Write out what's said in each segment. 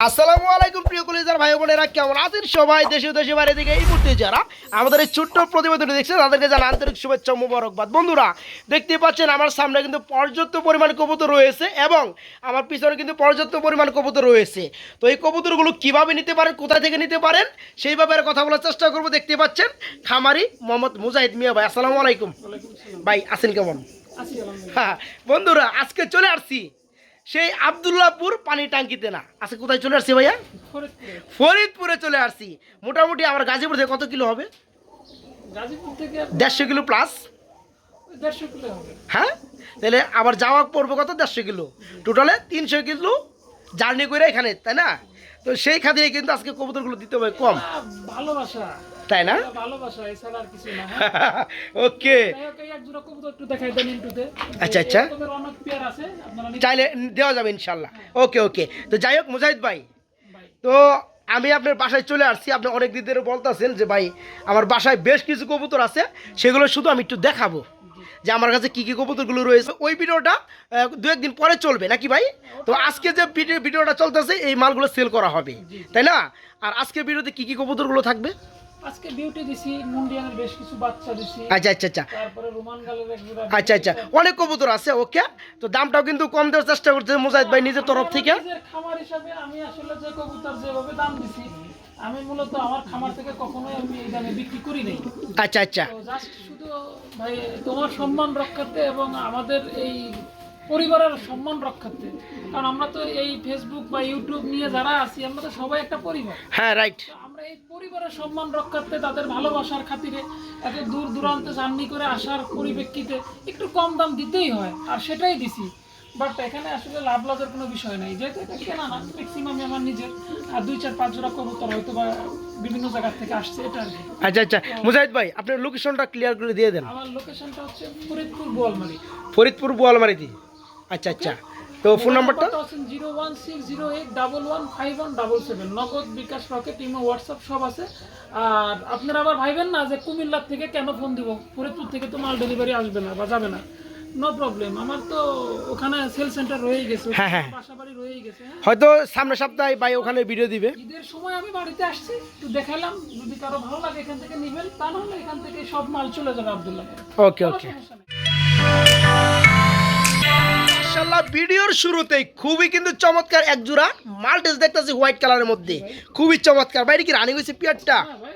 আসসালামু আলাইকুম প্রিয় কলেজার ভাই বোনেরা কেমন আছেন সবাই? দেশে দেশে বাইরে থেকে এই মুহূর্তে যারা আমাদের এই ছোট্ট প্রতিবেদনটি দেখছেন তাদেরকে জানা আন্তরিক শুভেচ্ছা মোবারকবাদ। বন্ধুরা দেখতে পাচ্ছেন আমার সামনে কিন্তু পর্যাপ্ত পরিমাণ কবুতর রয়েছে এবং আমার পিছনে কিন্তু পর্যাপ্ত পরিমাণ কবুতর রয়েছে। তো এই কবুতরগুলো কীভাবে নিতে পারেন কোথা থেকে নিতে পারেন সেই ব্যাপারে কথা বলার চেষ্টা করব। দেখতে পাচ্ছেন খামারি মোহাম্মদ মুজাহিদ মিয়া ভাই। আসসালামু আলাইকুম। ভাই আছেন কেমন? হ্যাঁ বন্ধুরা আজকে চলে আসছি সেই আবদুল্লাহপুর পানি টাঙ্কিতে না। আজকে কোথায় চলে আসছি ভাইয়া? ফরিদপুরে চলে আসছি। মোটামুটি আমার গাজীপুর থেকে কত কিলো হবে? দেড়শো কিলো প্লাস হ্যাঁ? তাহলে আবার যাওয়া পড়বে কত? দেড়শো কিলো। টোটালে তিনশো কিলো জার্নি করে এখানে তাই না? তো সেই খাতিরে কিন্তু আজকে কবুতরগুলো দিতে হবে কম। ভালোবাসা। তাই না? হ্যাঁ? ওকে। আচ্ছা, আচ্ছা। চাইলে দেওয়া যাবে ইনশাল্লাহ। ওকে ওকে। তো যাই হোক মুজাহিদ ভাই। তো আমি আপনার বাসায় চলে আসছি। আপনি অনেক দিন ধরে বলতেছেন যে ভাই আমার বাসায় বেশ কিছু কবুতর আছে। সেগুলো শুধু আমি একটু দেখাবো যে আমার কাছে কী কী কবুতরগুলো রয়েছে। ওই ভিডিওটা দু একদিন পরে চলবে নাকি ভাই? তো আজকে যে ভিডিও ভিডিওটা চলতেছে এই মালগুলো সেল করা হবে। তাই না? আর আজকের ভিডিওতে কী কী কবুতরগুলো থাকবে? আজকে বিউটি দিছি মুন্ডিয়ানের বেশ কিছু বাচ্চা দিছি। আচ্ছা আচ্ছা আচ্ছা। তারপরে রোমান গালের এক জোড়া আচ্ছা আচ্ছা। অনেক কবুতর আছে ওকে? তো দামটাও কিন্তু কম দেওয়ার চেষ্টা করছে মুজাহিদ ভাই নিজের তরফ থেকে। নিজের খামার হিসাবে আমি আসলে যে কবুতর যেভাবে দাম দিছি আমি মূলত আমার খামার থেকে কখনোই আমি এই দামে বিক্রি করি নাই। আচ্ছা আচ্ছা। জাস্ট শুধু ভাই তোমার সম্মান রক্ষার্থে এবং আমাদের এই পরিবারের সম্মান রক্ষার্থে। কারণ আমরা তো এই ফেসবুক বা ইউটিউব নিয়ে যারা আছি আমরা তো সবাই একটা পরিবার। হ্যাঁ রাইট আমরা এই পরিবারের সম্মান রক্ষার্থে তাদের ভালোবাসার খাতিরে এত দূর দূরান্তে জার্নি করে আসার পরিপ্রেক্ষিতে একটু কম দাম দিতেই হয় আর সেটাই দিছি। বাট এখানে আসলে লাভ লাভের কোনো বিষয় নেই। যেহেতু এটা কেনা না ম্যাক্সিমামই আমার নিজের আর দুই চার পাঁচ জোড়া কবুতর হয়তো বা বিভিন্ন জায়গা থেকে আসছে এটা আর কি। আচ্ছা আচ্ছা। মুজাহিদ ভাই আপনার লোকেশনটা ক্লিয়ার করে দিয়ে দেন। আমার লোকেশনটা হচ্ছে ফরিদপুর বোয়ালমারি। ফরিদপুর বোয়ালমারিতে? আচ্ছা আচ্ছা। তো ফোন নাম্বারটা zero one six zero eight double one five one double seven. Nagad bKash Rocket imo WhatsApp সব আছে। আর আপনারা আবার ভাইবেন না যে কুমিল্লার থেকে কেন ফোন দিব? ফরিদপুর থেকে তো মাল ডেলিভারি আসবে না বা যাবে না। নো প্রবলেম আমার তো ওখানে সেল সেন্টার রয়েই গেছে। হ্যাঁ, হ্যাঁ। বাসা বাড়ি রয়েই গেছে হ্যাঁ? হয়তো সামনের সপ্তাহে ভাই ওখানে ভিডিও দিবে। ঈদের সময় আমি বাড়িতে আসছি একটু দেখালাম যদি কারও ভালো লাগে এখান থেকে নিবেন তা নাহলে এখান থেকে সব মাল চলে যাবে আবদুল্লাহ ওকে ওকে মাশাআল্লাহ ভিডিওর শুরুতেই খুবই কিন্তু চমৎকার এক জোড়া মাল্টেস দেখতেছি হোয়াইট কালারের মধ্যে। খুবই চমৎকার। বাইরে কি রানিং হয়েছে পিয়ারটা? ভাই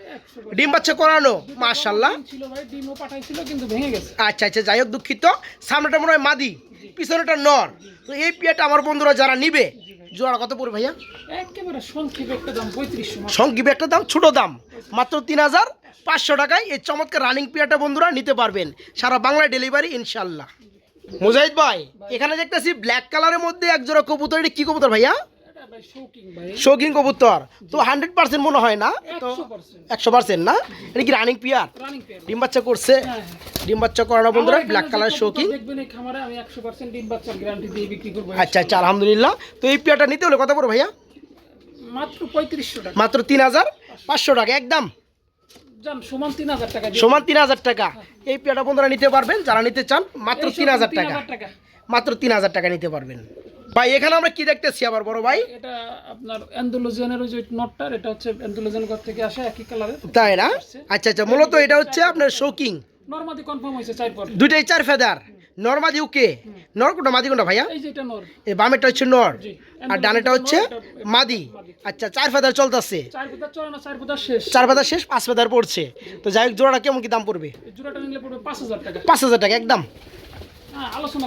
ডিম বাচ্চা করানো মাশাআল্লাহ। ছিল ভাই ডিমও পাঠাইছিল কিন্তু ভেঙে গেছে। আচ্ছা আচ্ছা যাই হোক দুঃখিত। সামনেটা মনে হয় মাদি পিছনেটা নর। তো এই পিয়ারটা আমার বন্ধুরা যারা নিবে জোড়া কত পড়বে ভাইয়া? একটা দাম। সংক্ষেপে একটা দাম ছোট দাম। মাত্র তিন হাজার পাঁচশো টাকায় এই চমৎকার রানিং পিয়াটা বন্ধুরা নিতে পারবেন। সারা বাংলায় ডেলিভারি ইনশাল্লাহ মুজাহিদ ভাই এখানে দেখতেছি ব্ল্যাক কালারের মধ্যে এক জোড়া কবুতর এটা কি কবুতর ভাইয়া? শৌকিং শৌখিন কবুতর। তো হান্ড্রেড পার্সেন্ট মনে হয় না? তো একশো পার্সেন্ট না? এটা কি রানিং পিয়ার ডিম বাচ্চা করছে। হ্যাঁ হ্যাঁ। ডিম বাচ্চা করানো বন্ধুরা ব্ল্যাক কালার শৌখিন। করব। আচ্ছা আচ্ছা আলহামদুলিল্লাহ। তো এই পিয়াটা নিতে হলে কত পড়বে ভাইয়া? মাত্র পঁয়ত্রিশশো টাকা। মাত্র তিন হাজার পাঁচশো টাকা একদম। সমান তিন হাজার টাকা এই পিয়াটা বন্ধুরা নিতে পারবেন? যারা নিতে চান মাত্র তিন হাজার টাকা। মাত্র তিন হাজার টাকা নিতে পারবেন। ভাই এখানে আমরা কি দেখতেছি আবার বড় ভাই? এটা আপনার অ্যান্ডোলোজিয়ানের ওই যে নটটার এটা হচ্ছে অ্যান্ডোলোজিয়ান ঘর থেকে আসে একই তাই না? আচ্ছা আচ্ছা মূলত এটা হচ্ছে আপনার শোকিং। নর্মাদি কনফার্ম হয়েছে দুইটাই চার ফেদার। নর মাদি ওকে নর কোনটা? মাদি কোনটা ভাইয়া? এই বামেরটা হচ্ছে নর। আর ডানেটা হচ্ছে মাদি। আচ্ছা চার ফেদার চলতেছে। চার ফেদার শেষ। পাঁচ ফেদার পড়ছে। তো যাই হোক জোড়াটা কেমন কি দাম পড়বে? পাঁচ হাজার টাকা। একদম। হ্যাঁ আলোচনা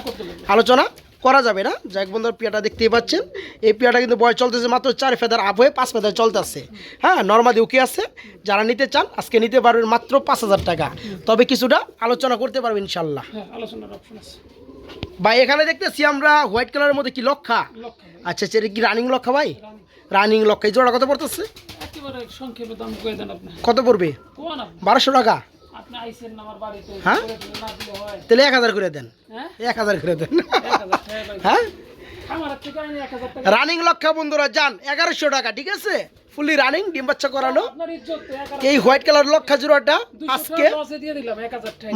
আলোচনা? করা যাবে না। যাই হোক বন্ধুরা পিয়াটা দেখতেই পাচ্ছেন। এই পিয়াটা কিন্তু বয়স চলতেছে মাত্র চার ফেদার আপ হয়ে পাঁচ ফেদার চলতেছে। হ্যাঁ নর্মাদি ওকে আছে। যারা নিতে চান আজকে নিতে পারবেন মাত্র পাঁচ হাজার টাকা। তবে কিছুটা আলোচনা করতে পারবেন ইনশাল্লাহ হ্যাঁ ভাই এখানে দেখতেছি আমরা হোয়াইট কালারের মধ্যে কি লক্ষা? আচ্ছা আচ্ছা এটা কি রানিং লক্ষা ভাই? রানিং লক্ষা। এই জোড়া কত পড়তেছে? কত পড়বে? বারোশো টাকা। হ্যাঁ? দিলে হয়। তাহলে এক হাজার করে দেন। হ্যাঁ? এক হাজার করে দেন। হ্যাঁ টাকা। রানিং লক্ষা বন্ধুরা যান এগারোশো টাকা ঠিক আছে? ফুলি রানিং ডিম বাচ্চা করানো। এই হোয়াইট কালার লক্ষা জোড়াটা আজকে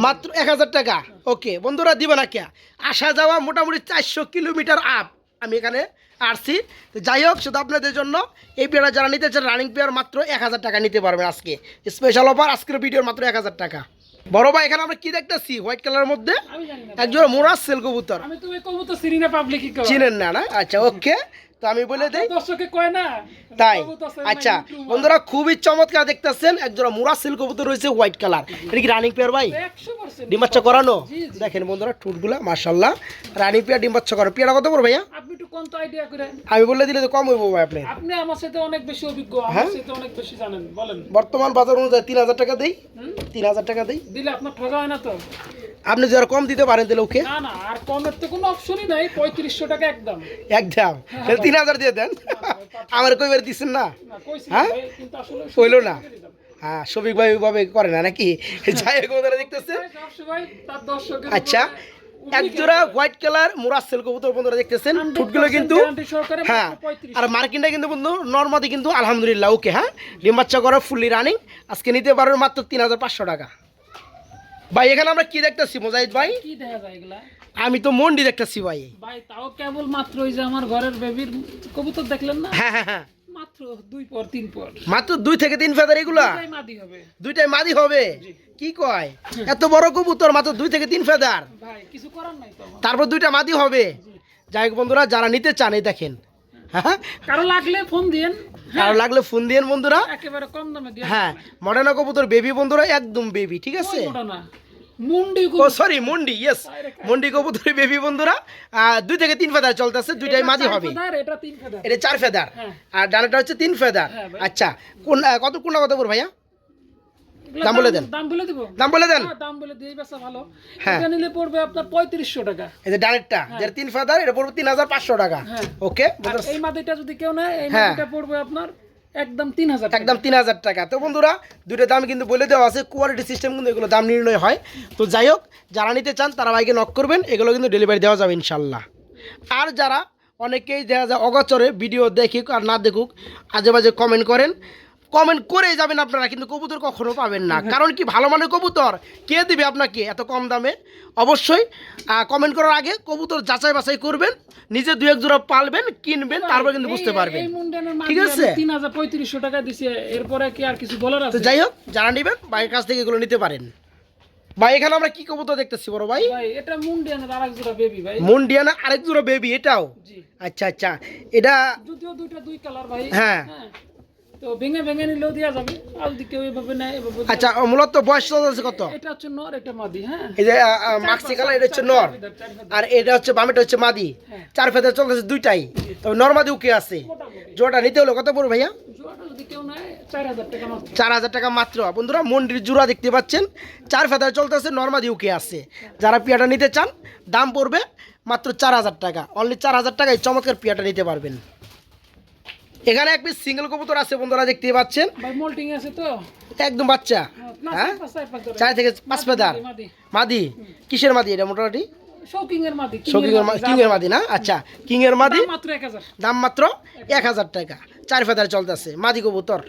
মাত্র এক হাজার টাকা। ওকে বন্ধুরা দিবে না কে? আসা যাওয়া মোটামুটি চারশো কিলোমিটার আপ আমি এখানে আসছি তো যাই হোক শুধু আপনাদের জন্য এই পেয়ারটা যারা নিতে চান রানিং পেয়ার মাত্র এক হাজার টাকা নিতে পারবেন আজকে। স্পেশাল অফার আজকের ভিডিওর মাত্র এক হাজার টাকা। বড় ভাই এখানে আমরা কি দেখতেছি? হোয়াইট কালারের মধ্যে একজন মোরাজ সেল কবুতর। আমি তুমি কবুতর সিরিনা পাবলিক চিনেন না না? আচ্ছা ওকে তো আমি বলে দেই দর্শকে কয় না? তাই। আচ্ছা বন্ধুরা খুবই চমৎকার দেখতেছেন একজোড়া মুরা সিল কবুতর রয়েছে হোয়াইট কালার। এটা কি রানিং পেয়ার ভাই? 100% ডিম বাচ্চা করানো। দেখেন বন্ধুরা ঠুটগুলা মার্শাল্লাহ রানিং পেয়ার ডিম বাচ্চা করানো। পেয়ারা কত পড়বে ভাইয়া? আপনি একটু কোন তো আইডিয়া করে? আমি বলে দিলে তো কম হইব ভাই আপনি আপনি আমার সাথে অনেক বেশি অভিজ্ঞ হ্যাঁ? আমার সাথে অনেক বেশি জানেন বলেন। বর্তমান বাজার অনুযায়ী তিন হাজার টাকা দেই। হুম? তিন হাজার টাকা দেই। দিলে আপনার ঠগা হয় না তো? আপনি যদি কম দিতে পারেন তাহলে ওকে? না না আর কমের তো কোনো অপশনই নাই পঁয়ত্রিশশো টাকা একদম। একদম। তাহলে তিন হাজার দিয়ে দেন। আমার কইবার দিচ্ছেন না? হ্যাঁ? ভাই, কিন্তু আসলে হইল না। হ্যাঁ শফিক ভাই ওইভাবে করে না নাকি? যাই হোক বন্ধুরা দেখতেছেন ভাই, ভাই, তার দর্শকের আচ্ছা এক জোড়া হোয়াইট কালার মুরাজ সেল কবুতর বন্ধুরা দেখতেছেন। 100% ঠুটগুলো কিন্তু হ্যাঁ আর মার্কিনটা কিন্তু বন্ধু নর্মাদি কিন্তু আলহামদুলিল্লাহ ওকে হ্যাঁ? ডিম বাচ্চা করা ফুললি রানিং আজকে নিতে পারবেন মাত্র তিন হাজার পাঁচশো টাকা। ভাই এখানে আমরা কি দেখতেছি মোজাহিদ ভাই? কি দেখা যায় এগুলা? আমি তো মন্ডি দেখতেছি ভাই। ভাই তাও কেবল মাত্র ওই যে আমার ঘরের বেবির কবুতর দেখলেন না? হ্যাঁ হ্যাঁ হ্যাঁ। মাত্র দুই পর তিন পর। মাত্র দুই থেকে তিন ফেদার এগুলা? মাদি হবে। দুইটাই মাদি হবে? কি কয়? এত বড় কবুতর মাত্র দুই থেকে তিন ফেদার? ভাই কিছু করার নাই তো তারপর দুইটা মাদি হবে? যাই হোক বন্ধুরা যারা নিতে চান এই দেখেন। হ্যাঁ কারও লাগলে ফোন দিয়েন। কারও লাগলে ফোন দিয়েন বন্ধুরা। একেবারে কম দামে দিয়ে হ্যাঁ মডার্না কবুতর বেবি বন্ধুরা একদম বেবি ঠিক আছে? মুন্ডি ও সরি মন্ডি ইয়েস মন্ডি কবুতর বেবি বন্ধুরা দুই থেকে তিন ফেদার চলতেছে দুইটাই মাঝে হবে। এটা চার ফেদার হ্যাঁ। আর ডানাটা হচ্ছে তিন ফেদার হ্যাঁ আচ্ছা কোন কত কোনটা কথা বল ভাইয়া? দাম বলে দেন। দাম বলে দিব? দাম বলে দেন। হ্যাঁ, দাম বলে দিয়ে বেচা ভালো। হ্যাঁ। এটা নিলে পড়বে আপনার পঁয়ত্রিশশো টাকা। এই যে ডানেরটা যেটা তিন ফেদার এটা পড়বে তিন হাজার পাঁচশো টাকা। হ্যাঁ। ওকে? এই মাদিটা যদি কেউ নেয় এই হ্যাঁ। মাদিটা পড়বে আপনার একদম তিন হাজার একদম তিন হাজার টাকা। তো বন্ধুরা দুটো দাম কিন্তু বলে দেওয়া আছে। কোয়ালিটি সিস্টেম কিন্তু এগুলো দাম নির্ণয় হয়। তো যাই হোক যারা নিতে চান তারা বাইকে নক করবেন। এগুলো কিন্তু ডেলিভারি দেওয়া যাবে ইনশাল্লাহ আর যারা অনেকেই দেখা যায় অগচরে ভিডিও দেখুক আর না দেখুক আজে বাজে কমেন্ট করেন। কমেন্ট করেই যাবেন আপনারা কিন্তু কবুতর কখনো পাবেন না। কারণ কি ভালো মানের কবুতর কে দিবে আপনাকে এত কম দামে? অবশ্যই কমেন্ট করার আগে কবুতর যাচাই বাছাই করবেন নিজে দু এক জোড়া পালবেন কিনবেন তারপর কিন্তু বুঝতে পারবেন। ঠিক আছে? তিন হাজার পঁয়ত্রিশশো টাকা দিছে এরপরে কি আর কিছু বলার আছে? যাই হোক যারা নেবেন ভাইয়ের কাছ থেকে এগুলো নিতে পারেন। ভাই এখানে আমরা কি কবুতর দেখতেছি বড় ভাই? ভাই এটা মুন্ডিয়ানের আর এক জোড়া বেবি ভাই। মুন্ডিয়ানা আরেক জোড়া বেবি এটাও? জি। আচ্ছা আচ্ছা। এটা যদিও দুইটা দুই কালার ভাই। হ্যাঁ। তো ভেঙে ভেঙে নিলেও দেওয়া যাবে আর যদি কেউ এভাবে নেয় এভাবে আচ্ছা মূলত বয়স কত এটা হচ্ছে নর এটা মাদি হ্যাঁ? এই যে মাক্সি কালার এটা হচ্ছে নর। আর এটা হচ্ছে বামেটা হচ্ছে মাদি। হ্যাঁ। চার ফেদার চলতেছে দুইটাই। তবে নর মাদি উকে আছে। জোড়াটা নিতে হলো কত পড়বে ভাইয়া? চার হাজার টাকা মাত্র। বন্ধুরা মন্ডির জোড়া দেখতে পাচ্ছেন। চার ফেদার চলতেছে নর্মাদি উকে আছে। যারা পিয়াটা নিতে চান দাম পড়বে মাত্র চার হাজার টাকা। অনলি চার হাজার টাকায় চমৎকার পিয়াটা নিতে পারবেন। এখানে এক পিস সিঙ্গেল কবুতর আছে বন্ধুরা দেখতে পাচ্ছেন। মোল্টিং আছে তো? একদম বাচ্চা। হ্যাঁ? চার থেকে পাঁচ ফেদার। মাদি কিসের মাদি এটা মোটামুটি? মাদি না? আচ্ছা কিং এর মাদি? দাম মাত্র এক হাজার। টাকা। চার ফেদার চলতেছে। মাদি কবুতর।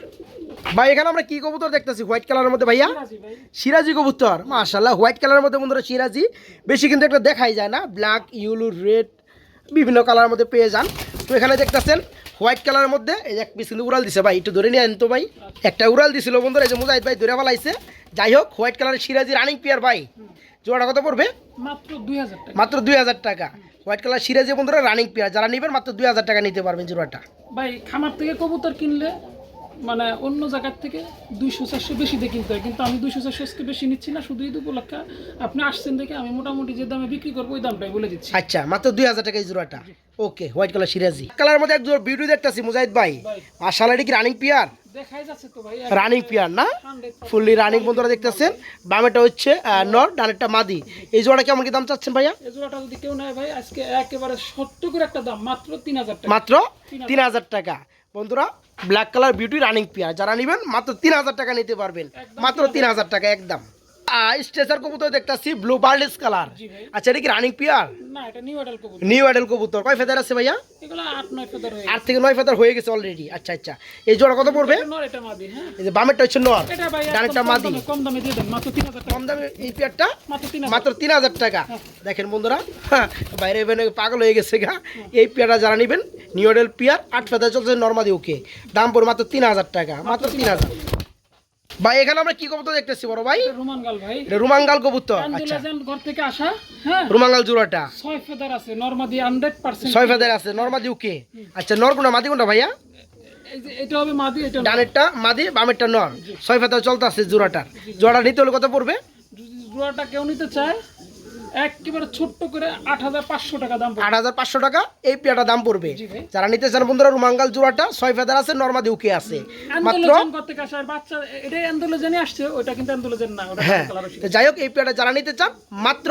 ভাই এখানে আমরা কি কবুতর দেখতেছি? হোয়াইট কালারের মধ্যে ভাইয়া? রাজি সিরাজি কবুতর। মাশাল্লাহ হোয়াইট কালারের মধ্যে বন্ধুরা সিরাজি। বেশি কিন্তু একটা দেখাই যায় না। ব্ল্যাক ইউলো রেড বিভিন্ন কালারের মধ্যে পেয়ে যান। তো এখানে দেখতেছেন হোয়াইট কালারের মধ্যে এই এক পিস কিন্তু উড়াল দিছে ভাই একটু ধরে নিয়ে আনতো ভাই। একটা উড়াল দিছিল বন্ধুরা এই যে মুজাহিদ ভাই ধরে ফেলাইছে। যাই হোক হোয়াইট কালারের সিরাজি রানিং পেয়ার ভাই। জোড়াটা কত পড়বে? মাত্র দুই হাজার টাকা। হোয়াইট কালার সিরাজি বন্ধুরা রানিং পেয়ার যারা নেবেন মাত্র দুই হাজার টাকা নিতে পারবেন জোড়াটা। ভাই খামার থেকে কবুতর কিনলে মানে অন্য জায়গার থেকে দুইশো চারশো বেশি দিয়ে কিনতে হয়। কিন্তু আমি দুইশো চারশো আজকে বেশি নিচ্ছি না শুধু ঈদ উপলক্ষে আপনি আসছেন দেখে আমি মোটামুটি যে দামে বিক্রি করব ওই দামটাই বলে দিচ্ছি। আচ্ছা মাত্র দুই হাজার টাকা এই জোড়াটা। ওকে হোয়াইট কালার সিরাজি। কালার মধ্যে এক জোড়া বিউটি দেখতেছি মুজাহিদ ভাই। আর সালারি কি রানিং পিয়ার রানিং পিয়ার না? ফুললি রানিং বন্ধুরা দেখতেছেন। বামেটা হচ্ছে নর ডানেরটা মাদি। এই জোড়া কেমন কি দাম চাচ্ছেন ভাইয়া? এই জোড়াটা যদি কেউ নেয় ভাই আজকে একেবারে সত্য করে একটা দাম মাত্র তিন হাজার মাত্র তিন হাজার টাকা। বন্ধুরা black colour beauty running pair. যারা নেবেন মাত্র তিন হাজার টাকা নিতে পারবেন। মাত্র তিন হাজার টাকা, একদম। স্ট্রেচার কবুতর দেখতেছি ব্লু বার্লিস কালার আচ্ছা এটা কি রানিং পিয়ার না এটা নিউ অ্যাডাল কবুতর। নিউ অ্যাডেল কবুতর। কয় ফেদার আছে ভাইয়া? এগুলো আট নয় ফেদার হয়ে আট থেকে নয় ফেদার হয়ে গেছে অলরেডি আচ্ছা আচ্ছা। এই জোড়া কত পড়বে? নর এটা মাদি হ্যাঁ। এই যে বামেরটা হচ্ছে নর। এটা ভাই ডানেরটা মাদি। কম দামে দিয়ে দেন মাত্র তিন হাজার টাকা। কম দামে এই পেয়ারটা? মাত্র তিন হাজার। মাত্র তিন হাজার টাকা। দেখেন বন্ধুরা হ্যাঁ, বাইরে এখানে পাগল হয়ে গেছে গা। এই পেয়ারটা যারা নেবেন নিউডেল পিয়ার আট ফেদার চলছে নর্মাদি ওকে দাম পড়ে মাত্র তিন হাজার টাকা। মাত্র তিন হাজার। ভাই এখানে আমরা কি কবুতর দেখতেছি বড় ভাই? রুমাঙ্গাল ভাই। এটা রুমাঙ্গাল কবুতর আচ্ছা। ঘর থেকে আসা হ্যাঁ? রুমাঙ্গাল জোড়াটা। ছয় ফেদার আছে নরমাদি হান্ড্রেড পার্সেন্ট ছয় ফেদার আছে নরমাদি ওকে। আচ্ছা নর কোনটা মাদি কোনটা ভাইয়া? এটা হবে মাদি এটা ডানেরটা মাদি বামেরটা নর। ছয় ফেদার চলতে আছে জোড়াটার জোড়াটা নিতে হলে কত পড়বে? জোড়াটা কেউ নিতে চায় একেবারে ছোট্ট করে আট হাজার পাঁচশো টাকা দাম পড়বে। আট হাজার পাঁচশো টাকা এই পেয়ারটা দাম পড়বে। যারা নিতে চান বন্ধুরা রুমাঙ্গাল জোড়াটা ছয় ফেদার আছে নর্মাদি উকে আছে। মাত্র বাচ্চা এটাই অ্যান্ডোলেজেনই আসছে ওইটা কিন্তু অ্যান্ডোলেজেন না ওটা হ্যাঁ যাই হোক এই পেয়ারটা যারা নিতে চান মাত্র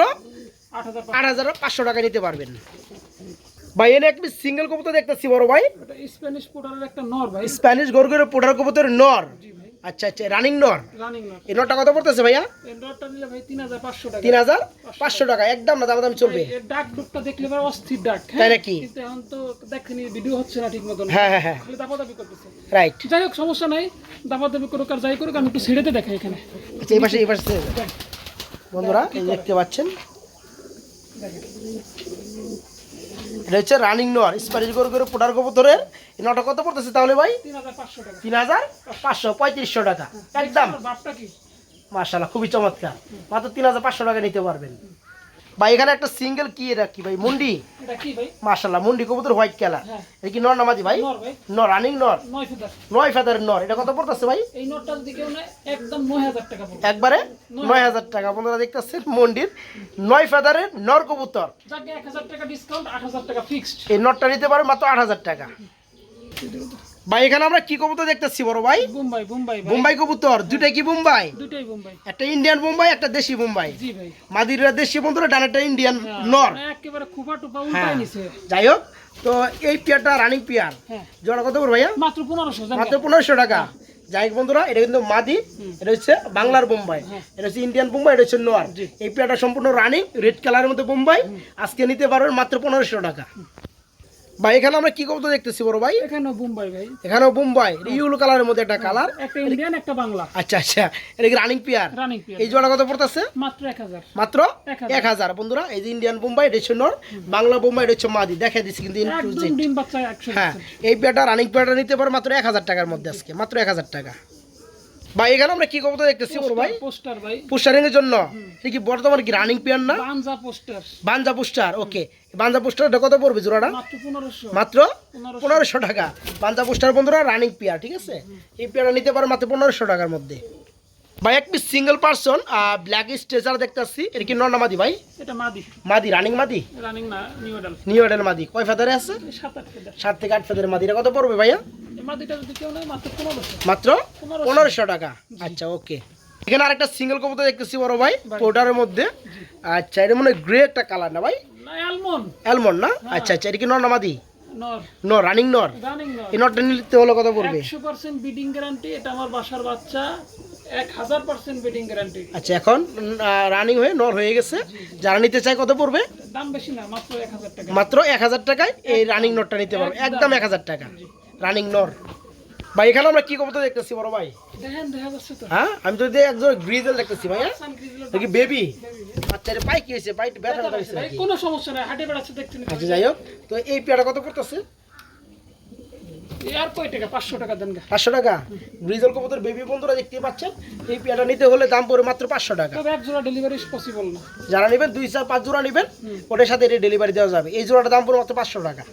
আট হাজার পাঁচশো। টাকা নিতে পারবেন। ভাই এনে একটি সিঙ্গেল কবুতর দেখতেছি বড় ভাই। ওটা স্প্যানিশ পোটারের একটা নর ভাই। স্প্যানিশ গরগরের পোটার কবুতর নর। জি। আচ্ছা আচ্ছা রানিং নর রানিং নর এই নরটা কত পড়তেছে ভাইয়া? তিন হাজার পাঁচশো টাকা। একদম না দাম দাম চলবে ডাক ডুকটা দেখলে অস্থির ডাক তাই নাকি? কিন্তু এখন তো দেখেনি ভিডিও হচ্ছে না ঠিক মতন হ্যাঁ হ্যাঁ। হ্যাঁ দাপাদাপি করতেছে। রাইট যাই হোক সমস্যা নাই। দাপাদাপি করুক আর যাই করুক আমি একটু ছেড়েতে দেখাই এখানে। আচ্ছা এই পাশে এই পাশে বন্ধুরা দেখতে পাচ্ছেন। এটা হচ্ছে রানিং নর করে করে পোটার কবুতরের এই নটা কত পড়তেছে তাহলে ভাই? তিন হাজার পাঁচশো পঁয়ত্রিশশো টাকা। একদম। মার্শাল্লাহ খুবই চমৎকার। মাত্র তিন হাজার পাঁচশো টাকা নিতে পারবেন। ভাই এখানে একটা সিঙ্গেল কি এটা কি ভাই? মুন্ডি? এটা মার্শাল্লাহ মুন্ডি কবুতর হোয়াইট কালার। এটা কি নর নামাজি ভাই? নর ভাই। নর রানিং নর? নয় ফেদার নর। এটা কত পড়তেছে ভাই? এই নটটা যদি কেউ নেয় একদম নয় হাজার টাকা পড়বে। একবারে নয় হাজার। টাকা। বন্ধুরা দেখতেছেন মন্ডির নয় ফেদারের নর কবুতর। যাকে এক হাজার টাকা ডিসকাউন্ট আট হাজার টাকা ফিক্সড এই নরটা নিতে পারে মাত্র আট হাজার টাকা। ভাই এখানে আমরা কি কবুতর দেখতেছি বড় ভাই? বোম্বাই বোম্বাই কবুতর। দুটাই কি বোম্বাই? দুটোই বোম্বাই। একটা ইন্ডিয়ান বোম্বাই একটা দেশি বোম্বাই। জি ভাই। মাদিরা দেশি বন্ধুরা ডানেরটা ইন্ডিয়ান হ্যাঁ, নর। মানে একেবারে খুপা টুপা হ্যাঁ। উল্টাই নিছে। যাই হোক তো এই পেয়ারটা রানিং পেয়ার। হ্যাঁ। জোড়া কত করে ভাইয়া? মাত্র পনেরোশো মাত্র পনেরোশো টাকা। যাই হোক বন্ধুরা এটা কিন্তু মাদি এটা হচ্ছে বাংলার বোম্বাই। এটা হচ্ছে ইন্ডিয়ান বোম্বাই এটা হচ্ছে নোয়ার এই পেয়ারটা সম্পূর্ণ রানিং রেড কালারের মধ্যে বোম্বাই। আজকে নিতে পারবেন মাত্র পনেরোশো টাকা। ভাই এখানে আমরা কি কবুতর দেখতেছি বড় ভাই? এখানেও বোম্বাই ভাই। এখানেও বোম্বাই ইউলো কালারের মধ্যে একটা কালার। একটা ইন্ডিয়ান একটা বাংলা। আচ্ছা আচ্ছা এটা কি রানিং পেয়ার রানিং পিয়ার এই জোড়া কত পড়তেছে? মাত্র এক হাজার। মাত্র এক হাজার। এক হাজার। বন্ধুরা এই যে ইন্ডিয়ান বোম্বাই এটা হচ্ছে নর। বাংলা বোম্বাই এটা হচ্ছে মাদি। দেখা দিচ্ছি কিন্তু একদম ডিম বাচ্চা একশো হ্যাঁ এই পেয়ারটা রানিং পেয়ারটা নিতে পারে মাত্র এক হাজার টাকার মধ্যে আজকে মাত্র এক হাজার টাকা। ভাই এখানে আমরা কি কবুতর দেখতেছি বড় ভাই? পোস্টার ভাই। পুস্টারিং এর জন্য? কি বর্তমানে কি রানিং পেয়ার না? বানজা পোস্টার বাঞ্জা পুস্টার ওকে বাঞ্জা পুস্টারটা কত পড়বে জোড়াটা? মাত্র পনেরোশো। টাকা। বাঞ্জা পুস্টার বন্ধুরা রানিং পেয়ার ঠিক আছে? এই পেয়ারটা নিতে পারে মাত্র পনেরোশো টাকার মধ্যে। ভাই এক piece single person black stretcher দেখতেছি। এটা কি নর মাদি ভাই? এটা মাদি। মাদি রানিং মাদি? রানিং না নিউ এডাল নিউ এডেল মাদি। কয় ফেদারে আছে? সাত আট ফেদার সাত থেকে আট ফেদারের মাদি। এটা কত পড়বে ভাইয়া? মাত্র পনেরোশো। টাকা। আচ্ছা ওকে। এখানে আরেকটা সিঙ্গেল কবুতর দেখতেছি বড় ভাই পোটারের মধ্যে। আচ্ছা এটা মনে গ্রে একটা কালার না ভাই? না অ্যালমন্ড না? আচ্ছা আচ্ছা এটা কি নর না মাদি? নর। নর রানিং নর? এই নরটা নিতে হলে কত পড়বে? একশো পার্সেন্ট বিডিং গ্যারান্টি এটা আমার বাসার বাচ্চা। এক হাজার পার্সেন্ট বিডিং গ্যারান্টি আচ্ছা এখন রানিং হয়ে নর হয়ে গেছে। যারা নিতে চায় কত পড়বে? দাম বেশি না মাত্র টাকা। টাকায় এই রানিং নটটা নিতে পারবে। একদম এক হাজার টাকা। রানিং নর। ভাই এখানে আমরা কি কবুতর দেখতেছি বড় ভাই? হ্যাঁ আমি তো একজন গ্রিজেল দেখতেছি এটা কি বেবি? আচ্ছা পাই কি হয়েছে? পাই ব্যথা ব্যথা হয়েছে ভাই, নাকি? কোনো সমস্যা নাই হাটে বেড়াচ্ছে দেখতে আচ্ছা যাই হোক তো এই পেয়ারা কত টাকা? পাঁচশো টাকা কবুতর বেবি বন্ধুরা দেখতে পাচ্ছেন এই নিতে হলে দাম মাত্র পাঁচশো টাকা। এক জোড়া ডেলিভারি পসিবল না। যারা নেবেন দুই চার পাঁচ জোড়া নেবেন ওটার সাথে ডেলিভারি দেওয়া যাবে। এই জোড়াটার দাম পড়বে মাত্র পাঁচশো টাকা।